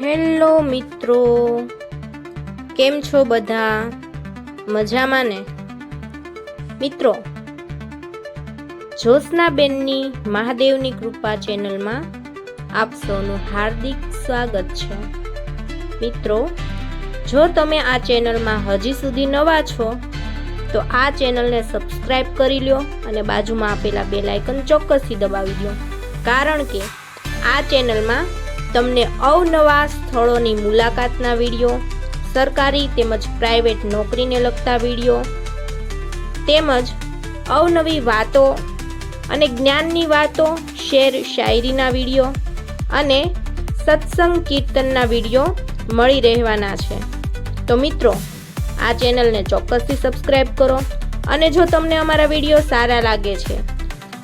Hello મિત્રો. કેમ છો બધા? મજામાં ને? મિત્રો જ્યોત્સનાબેનની મહાદેવની કૃપા ચેનલમાં આપ સૌનું હાર્દિક સ્વાગત છે. મિત્રો, જો તમે આ ચેનલમાં હજી સુધી નવા છો, તો આ ચેનલને સબસ્ક્રાઇબ કરી લ્યો અને બાજુમાં આપેલા બે લાઇકન ચોક્કસથી દબાવી દો કારણ કે આ ચેનલમાં તમને અવનવા સ્થળોની મુલાકાતના વીડિયો, સરકારી તેમજ પ્રાઇવેટ નોકરીને લગતા વીડિયો, તેમજ અવનવી વાતો અને જ્ઞાનની વાતો શેર શાયરીના વીડિયો અને સત્સંગ કીર્તનના વીડિયો મળી રહેવાના છે. તો મિત્રો, આ ચેનલને ચોક્કસથી સબસ્ક્રાઈબ કરો અને જો તમને અમારા વીડિયો સારા લાગે છે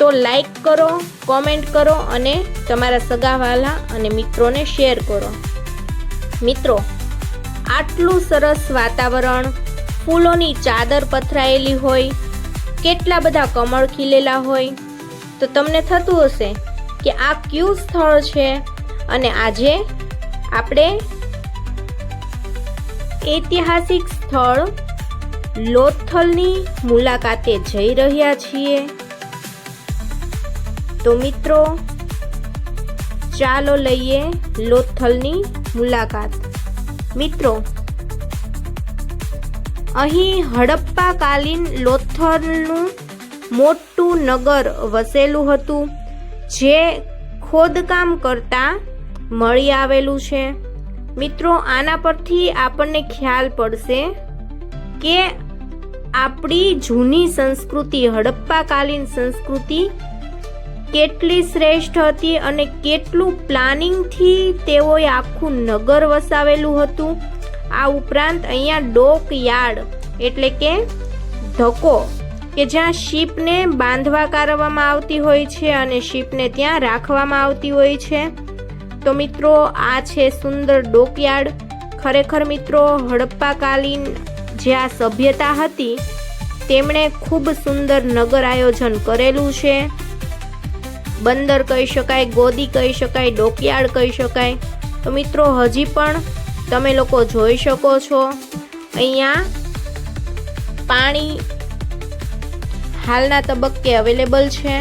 તો લાઈક કરો કોમેન્ટ કરો અને તમારા સગાવાલા અને મિત્રોને શેર કરો. મિત્રો, આટલું સરસ વાતાવરણ, ફૂલોની ચાદર પથરાયેલી હોય, કેટલા બધા કમળ ખીલેલા હોય, તો તમને થતું હશે કે આ કયું સ્થળ છે અને આજે આપણે ઐતિહાસિક સ્થળ લોથલની મુલાકાતે જઈ રહ્યા છીએ. તો મિત્રો, ચાલો લઈએ લોથલની મુલાકાત. મિત્રો, અહીં હડપ્પાકાલીન લોથલનું મોટું નગર વસેલું હતું, જે ખોદકામ કરતા મળી આવેલું છે. મિત્રો, આના પરથી આપણને ખ્યાલ પડશે કે આપણી જૂની સંસ્કૃતિ, હડપ્પાકાલીન સંસ્કૃતિ કેટલી શ્રેષ્ઠ હતી અને કેટલું પ્લાનિંગથી તેઓએ આખું નગર વસાવેલું હતું. આ ઉપરાંત અહીંયા ડોક યાર્ડ એટલે કે ધક્કો, કે જ્યાં શીપને બાંધવા કરવામાં આવતી હોય છે અને શીપને ત્યાં રાખવામાં આવતી હોય છે. તો મિત્રો, આ છે સુંદર ડોકયાર્ડ. ખરેખર મિત્રો, હડપ્પાકાલીન જે આ સભ્યતા હતી, તેમણે ખૂબ સુંદર નગર આયોજન કરેલું છે. બંદર કહી શકાય, ગોદી કહી શકાય ડોકયાર્ડ કહી શકાય. તો મિત્રો, હજી પણ તમે લોકો જોઈ શકો છો. અહીંયા પાણી હાલના તબક્કે અવેલેબલ છે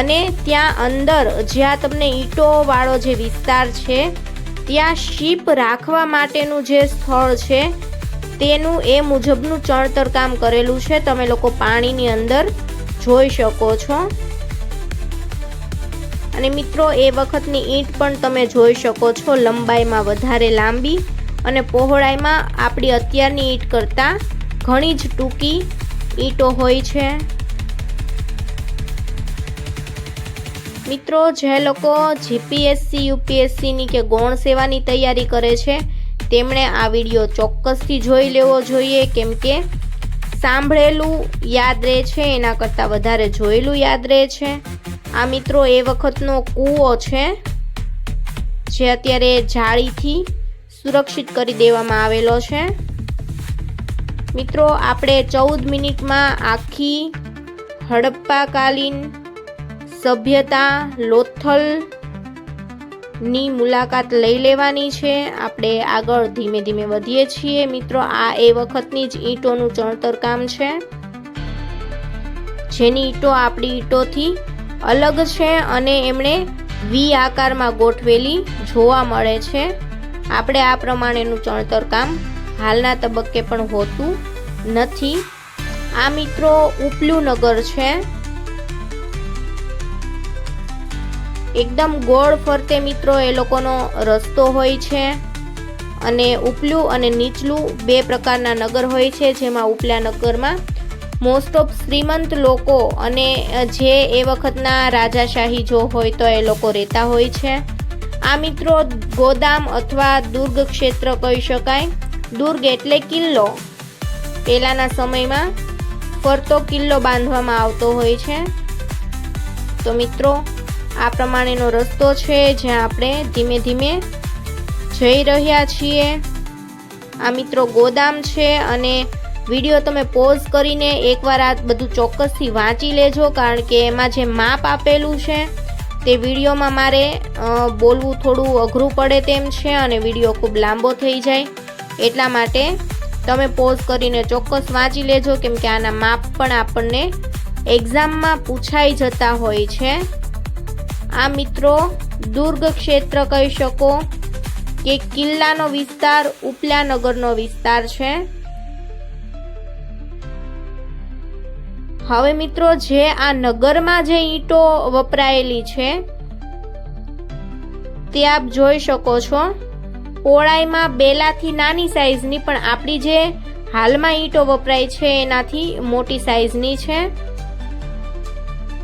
અને ત્યાં અંદર જ્યાં તમને ઈંટોવાળો જે વિસ્તાર છે, ત્યાં શીપ રાખવા માટેનું જે સ્થળ છે, તેનું એ મુજબનું ચણતર કામ કરેલું છે. તમે લોકો પાણીની અંદર જોઈ શકો છો. અને મિત્રો, એ વખતની ઈંટ પણ તમે જોઈ શકો છો. લંબાઈમાં વધારે લાંબી અને પહોળાઈમાં આપણી અત્યારની ઈંટ કરતાં ઘણી જ ટૂંકી ઈંટો હોય છે. મિત્રો, જે લોકો જીપીએસસી યુપીએસસીની કે ગૌણ સેવાની તૈયારી કરે છે, તેમણે આ વીડિયો ચોક્કસથી જોઈ લેવો જોઈએ. કેમ કે સાંભળેલું યાદ રહે છે, એના કરતાં વધારે જોયેલું યાદ રહે છે. આ મિત્રો એ વખતનો કૂવો છે, જે અત્યારે જાળીથી સુરક્ષિત કરી દેવામાં આવેલો છે. મિત્રો, આપણે ચૌદ મિનિટમાં આખી હડપ્પાકાલીન સભ્યતા લોથલની મુલાકાત લઈ લેવાની છે. આપણે આગળ ધીમે ધીમે વધીએ છીએ. મિત્રો, આ એ વખતની જ ઈંટોનું ચણતર કામ છે. જેની ઈંટો આપણી ઈંટોથી અલગ છે અને એમણે વી આકારમાં ગોઠવેલી જોવા મળે છે. આપણે આ પ્રમાણેનું ચણતર કામ હાલના તબક્કે પણ હોતું નથી. આ મિત્રો ઉપલું નગર છે. એકદમ ગોળ ફરતે મિત્રો એ લોકોનો રસ્તો હોય છે અને ઉપલું અને નીચલું બે પ્રકારના નગર હોય છે જેમાં ઉપલા નગરમાં મોસ્ટ ઓફ શ્રીમંત લોકો અને જે એ વખતના રાજાશાહી જો હોય તો એ લોકો રહેતા હોય છે. આ મિત્રો ગોદામ અથવા દુર્ગ ક્ષેત્ર કહી શકાય. દુર્ગ એટલે કિલ્લો. પહેલાંના સમયમાં ફરતો કિલ્લો બાંધવામાં આવતો હોય છે. તો મિત્રો, આ પ્રમાણેનો રસ્તો છે જ્યાં આપણે ધીમે ધીમે જઈ રહ્યા છીએ. આ મિત્રો ગોદામ છે અને વીડિયો તમે પોઝ કરીને એકવાર આ બધું ચોક્કસથી વાંચી લેજો, કારણ કે એમાં જે માપ આપેલું છે તે વિડીયોમાં મારે બોલવું થોડું અઘરું પડે તેમ છે અને વીડિયો ખૂબ લાંબો થઈ જાય. એટલા માટે તમે પોઝ કરીને ચોક્કસ વાંચી લેજો, કેમ કે આના માપ પણ આપણને એક્ઝામમાં પૂછાઈ જતા હોય છે. આ મિત્રો દુર્ગ ક્ષેત્ર કહી શકો કે કિલ્લાનો વિસ્તાર ઉપલા વિસ્તાર છે. હવે મિત્રો, જે આ નગરમાં જે ઈંટો વપરાયેલી છે, તે આપ જોઈ શકો છો. પોળાઈમાં બેલાથી નાની સાઈઝની પણ આપણી જે હાલમાં ઈંટો વપરાય છે, એનાથી મોટી સાઈઝની છે.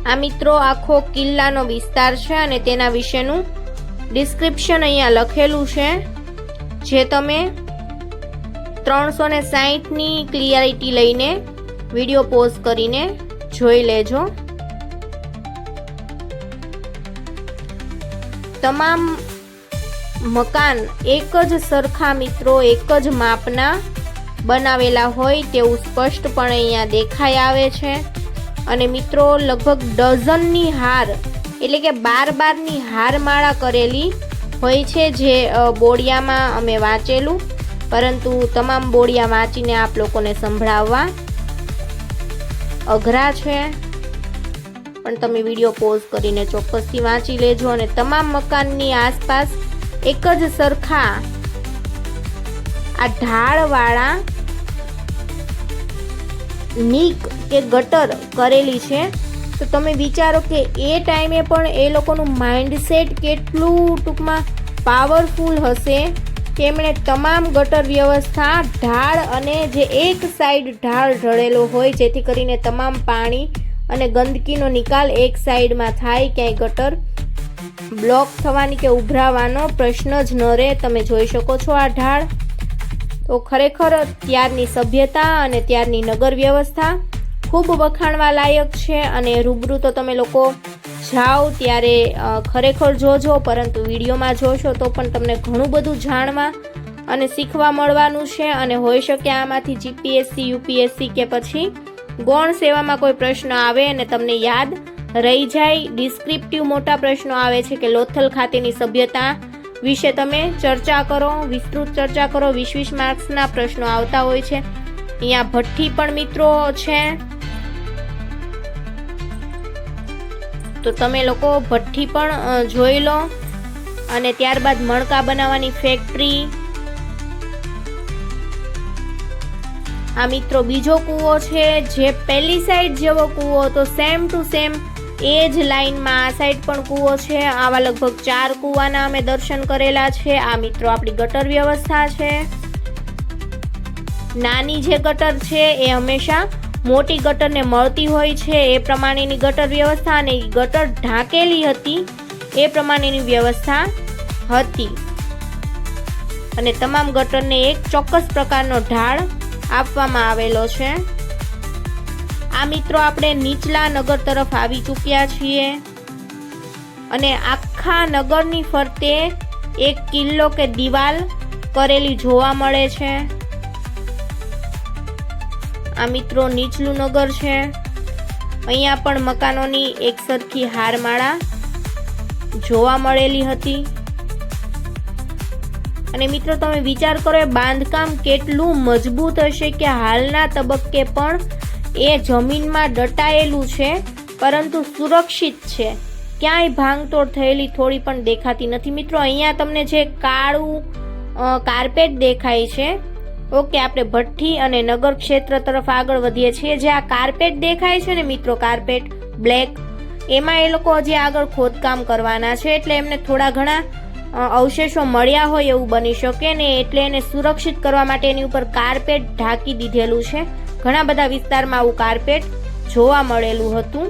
આ મિત્રો આખો કિલ્લાનો વિસ્તાર છે અને તેના વિશેનું ડિસ્ક્રિપ્શન અહીંયા લખેલું છે. જે તમે ત્રણસો ને સાહીઠની ક્લિયરિટી લઈને વીડિયો પોઝ કરીને જોઈ લેજો. તમામ મકાન એક જ સરખા મિત્રો, એક જ માપના બનાવેલા હોય તેવું સ્પષ્ટપણે અહીંયા દેખાઈ આવે છે. અને મિત્રો, લગભગ ડઝનની હાર, એટલે કે બાર બારની હારમાળા કરેલી હોય છે જે બોડિયામાં અમે વાંચેલું. પરંતુ તમામ બોડિયા વાંચીને આપ લોકોને સંભળાવવા અઘરા છે. પણ તમે વીડિયો પોઝ કરીને ચોક્કસથી વાંચી લેજો અને તમામ મકાનની આસપાસ એક જ સરખા આ ઢાળવાળા નીક કે ગટર કરેલી છે. તો તમે વિચારો કે એ ટાઈમે પણ એ લોકોનું માઇન્ડસેટ કેટલું ટૂંકમાં પાવરફુલ હશે. કે એમણે તમામ ગટર વ્યવસ્થા, ઢાળ અને જે એક સાઈડ ઢાળ ઢળેલો હોય જેથી કરીને તમામ પાણી અને ગંદકીનો નિકાલ એક સાઈડમાં થાય ક્યાંય ગટર બ્લોક થવાની કે ઉભરાવાનો પ્રશ્ન જ ન રહે. તમે જોઈ શકો છો આ ઢાળ. તો ખરેખર ત્યારની સભ્યતા અને ત્યારની નગર વ્યવસ્થા ખૂબ વખાણવા લાયક છે અને રૂબરૂ તો તમે લોકો જાઓ ત્યારે ખરેખર જોજો, પરંતુ વિડીયોમાં જોશો તો પણ તમને ઘણું બધું જાણવા અને શીખવા મળવાનું છે અને હોઈ શકે આમાંથી જીપીએસસી યુપીએસસી કે પછી ગૌણ સેવામાં કોઈ પ્રશ્ન આવે અને તમને યાદ રહી જાય. ડિસ્ક્રિપ્ટિવ મોટા પ્રશ્નો આવે છે કે લોથલ ખાતેની સભ્યતા વિશે તમે ચર્ચા કરો, વિસ્તૃત ચર્ચા કરો, વીસ વીસ માર્ક્સના પ્રશ્નો આવતા હોય છે. અહીંયા ભઠ્ઠી પણ મિત્રો છે. તો તમે લોકો ભઠ્ઠી પણ જોઈ લો. અને ત્યારબાદ મણકા બનાવવાની ફેક્ટરી આ મિત્રો બીજો કૂવો છે, જે પહેલી સાઈડ જેવો કૂવો તો સેમ ટુ સેમ એ જ લાઈનમાં આ સાઈડ પણ કૂવો છે. આવા લગભગ ચાર કૂવાના અમે દર્શન કરેલા છે. આ મિત્રો આપણી ગટર વ્યવસ્થા છે. નાની જે ગટર છે, એ હંમેશા મોટી ગટરને મળતી હોય છે. એ પ્રમાણેની ગટર વ્યવસ્થા અને ગટર ઢાંકેલી હતી. એ પ્રમાણેની વ્યવસ્થા હતી. અને તમામ ગટરને એક ચોક્કસ પ્રકારનો ઢાળ આપવામાં આવેલો છે. આ મિત્રો આપણે નીચલા નગર તરફ આવી ચૂક્યા છીએ. અને આખા નગરની ફરતે એક કિલ્લો કે દિવાલ કરેલી જોવા મળે છે. આ મિત્રો નીચલું નગર છે. અહીંયા પણ મકાનોની એક સરખી હારમાળા જોવા મળેલી હતી. અને મિત્રો તમે વિચાર કરો, એ બાંધકામ કેટલું મજબૂત હશે કે હાલના તબક્કે પણ એ જમીનમાં દટાયેલું છે, પરંતુ સુરક્ષિત છે. ક્યાંય ભાંગતોડ થયેલી થોડી પણ દેખાતી નથી. મિત્રો, અહીંયા તમને જે કાળું કાર્પેટ દેખાય છે ઓકે, આપણે ભઠ્ઠી અને નગર ક્ષેત્ર તરફ આગળ વધીએ છીએ. જે આ કાર્પેટ દેખાય છે ને મિત્રો, કાર્પેટ, બ્લેક, એમાં એ લોકો હજી આગળ ખોદકામ કરવાના છે. એટલે એમને થોડા ઘણા અવશેષો મળ્યા હોય એવું બની શકે ને એટલે એને સુરક્ષિત કરવા માટે એની ઉપર કાર્પેટ ઢાંકી દીધેલું છે. ઘણા બધા વિસ્તારમાં આવું કાર્પેટ જોવા મળેલું હતું.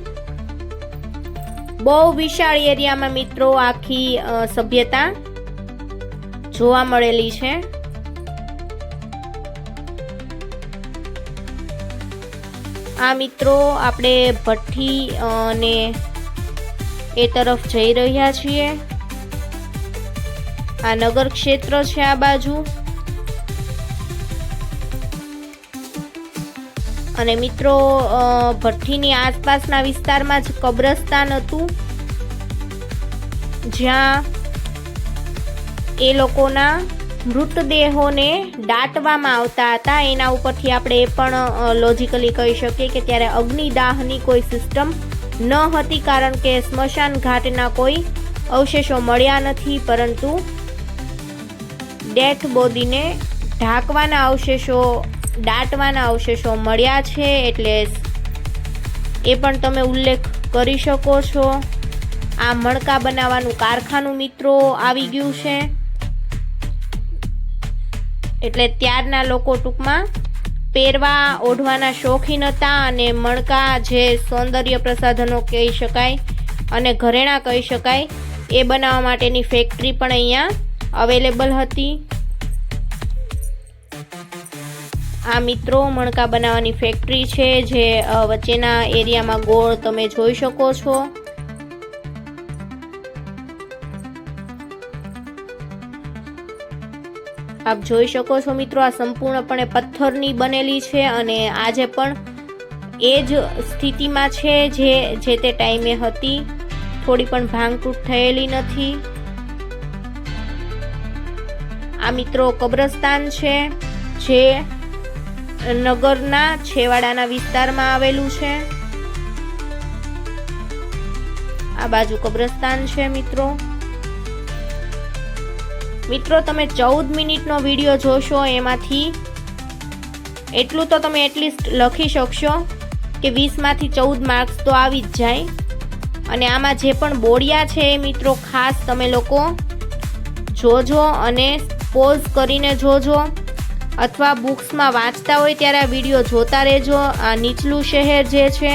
બહુ વિશાળ એરિયામાં મિત્રો આખી સભ્યતા જોવા મળેલી છે. આ મિત્રો આપણે ભઠ્ઠી અને એ તરફ જઈ રહ્યા છીએ. આ નગર ક્ષેત્ર છે આ બાજુ. અને મિત્રો ભઠ્ઠીની આસપાસના વિસ્તારમાં જ કબ્રસ્તાન હતું. જ્યાં એ લોકોના મૃતદેહોને દાટવામાં આવતા હતા. એના ઉપરથી આપણે એ પણ લોજિકલી કહી શકીએ કે ત્યારે અગ્નિદાહની કોઈ સિસ્ટમ ન હતી, કારણ કે સ્મશાન ઘાટના કોઈ અવશેષો મળ્યા નથી, પરંતુ ડેથ બોડીને ઢાંકવાના અવશેષો, દાટવાના અવશેષો મળ્યા છે, એટલે એ પણ તમે ઉલ્લેખ કરી શકો છો. આ મણકા બનાવવાનું કારખાનું મિત્રો આવી ગયું છે. એટલે ત્યારના લોકો ટૂંકમાં પહેરવા, ઓઢવાના શોખીન હતા અને મણકા જે સૌંદર્ય પ્રસાધનો કહી શકાય અને ઘરેણાં કહી શકાય, એ બનાવવા માટેની ફેક્ટરી પણ અહીંયા અવેલેબલ હતી. આ મિત્રો, મણકા બનાવવાની ફેક્ટરી છે જે વચ્ચેના એરિયામાં ગોળ તમે જોઈ શકો છો. આપ જોઈ શકો છો મિત્રો, આ સંપૂર્ણપણે પથ્થરની બનેલી છે અને આજે પણ એ જ સ્થિતિમાં છે જે જે તે ટાઈમે હતી. થોડી પણ ભાંગતૂટ થયેલી નથી. આ મિત્રો કબ્રસ્તાન છે, જે નગરના છેવાડાના વિસ્તારમાં આવેલું છે. આ બાજુ કબ્રસ્તાન છે મિત્રો. મિત્રો, તમે ચૌદ મિનિટનો વીડિયો જોશો, એમાંથી એટલું તો તમે એટલીસ્ટ લખી શકશો કે વીસમાંથી ચૌદ માર્ક્સ તો આવી જ જાય. અને આમાં જે પણ બોડિયા છે એ મિત્રો, ખાસ તમે લોકો જોજો અને પોઝ કરીને જોજો. અથવા બુક્સમાં વાંચતા હોય ત્યારે આ વીડિયો જોતા રહેજો. આ નીચલું શહેર જે છે,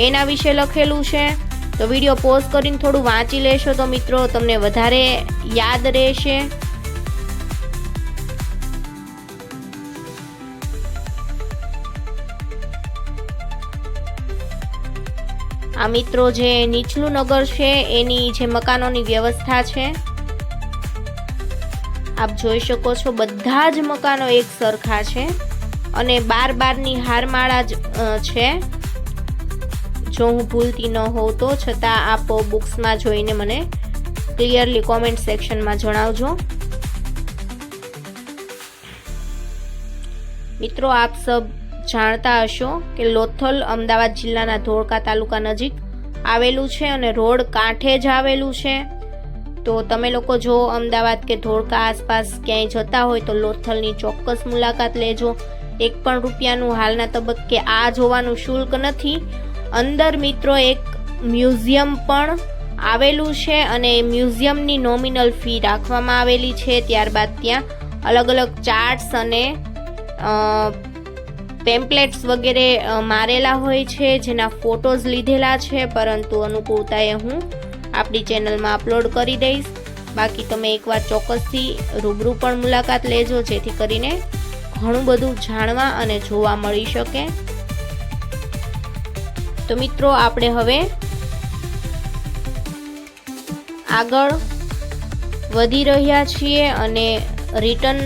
એના વિશે લખેલું છે. તો વીડિયો પોઝ કરીને થોડું વાંચી લેશો તો મિત્રો તમને વધારે યાદ રહેશે. આ મિત્રો જે નીચલું નગર છે, એની જે મકાનોની વ્યવસ્થા છે. આપ જોઈ શકો છો બધા જ મકાનો એક સરખા છે અને બાર બારની હારમાળા જ છે. જો હું ભૂલતી ન હોઉં તો છતાં આપ બુક્સમાં જોઈને મને ક્લિયરલી કોમેન્ટ સેક્શનમાં જણાવજો. મિત્રો, આપ સબ જાણતા હશો કે લોથલ અમદાવાદ જિલ્લાના ધોળકા તાલુકા નજીક આવેલું છે અને રોડ કાંઠે જ આવેલું છે. તો તમે લોકો જો અમદાવાદ કે ધોળકા આસપાસ ક્યાંય જતા હોય તો લોથલની ચોક્કસ મુલાકાત લેજો. એક પણ રૂપિયાનું હાલના તબક્કે આ જોવાનું શુલ્ક નથી. અંદર મિત્રો એક મ્યુઝિયમ પણ આવેલું છે અને મ્યુઝિયમની નોમિનલ ફી રાખવામાં આવેલી છે. ત્યારબાદ ત્યાં અલગ અલગ ચાર્ટ્સ અને પેમ્પલેટ્સ વગેરે મારેલા હોય છે, જેના ફોટોઝ લીધેલા છે. પરંતુ અનુકૂળતાએ હું આપણી ચેનલમાં અપલોડ કરી દઈશ. બાકી તમે એકવાર ચોક્કસથી રૂબરૂ પણ મુલાકાત લેજો, જેથી કરીને ઘણું બધું જાણવા અને જોવા મળી શકે. તો મિત્રો, આપણે હવે આગળ વધી રહ્યા છીએ અને રિટર્ન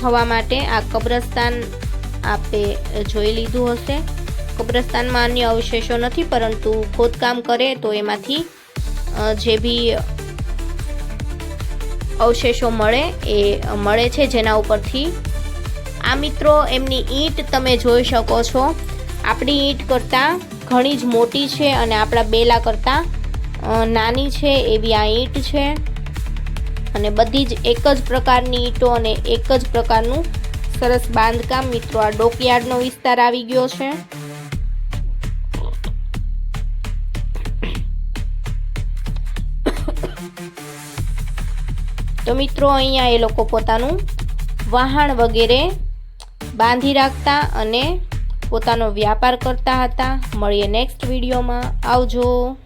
થવા માટે આ કબ્રસ્તાન આપણે જોઈ લીધું હશે. કબ્રસ્તાનમાં અન્ય અવશેષો નથી, પરંતુ ખોદકામ કરે તો એમાંથી જે બી અવશેષો મળે એ મળે છે જેના ઉપરથી. આ મિત્રો, એમની ઈંટ તમે જોઈ શકો છો. આપણી ઈંટ કરતાં ઘણી જ મોટી છે અને આપણા બેલા કરતાં નાની છે એવી આ ઈંટ છે. અને બધી જ એક જ પ્રકારની ઈંટો અને એક જ પ્રકારનું સરસ બાંધકામ. મિત્રો, આ ડોકયાર્ડનો વિસ્તાર આવી ગયો છે. તો મિત્રો, અહીંયા એ લોકો પોતાનું વહાણ વગેરે બાંધી રાખતા અને પોતાનો વ્યાપાર કરતા હતા. મળીએ નેક્સ્ટ વિડીયોમાં. આવજો.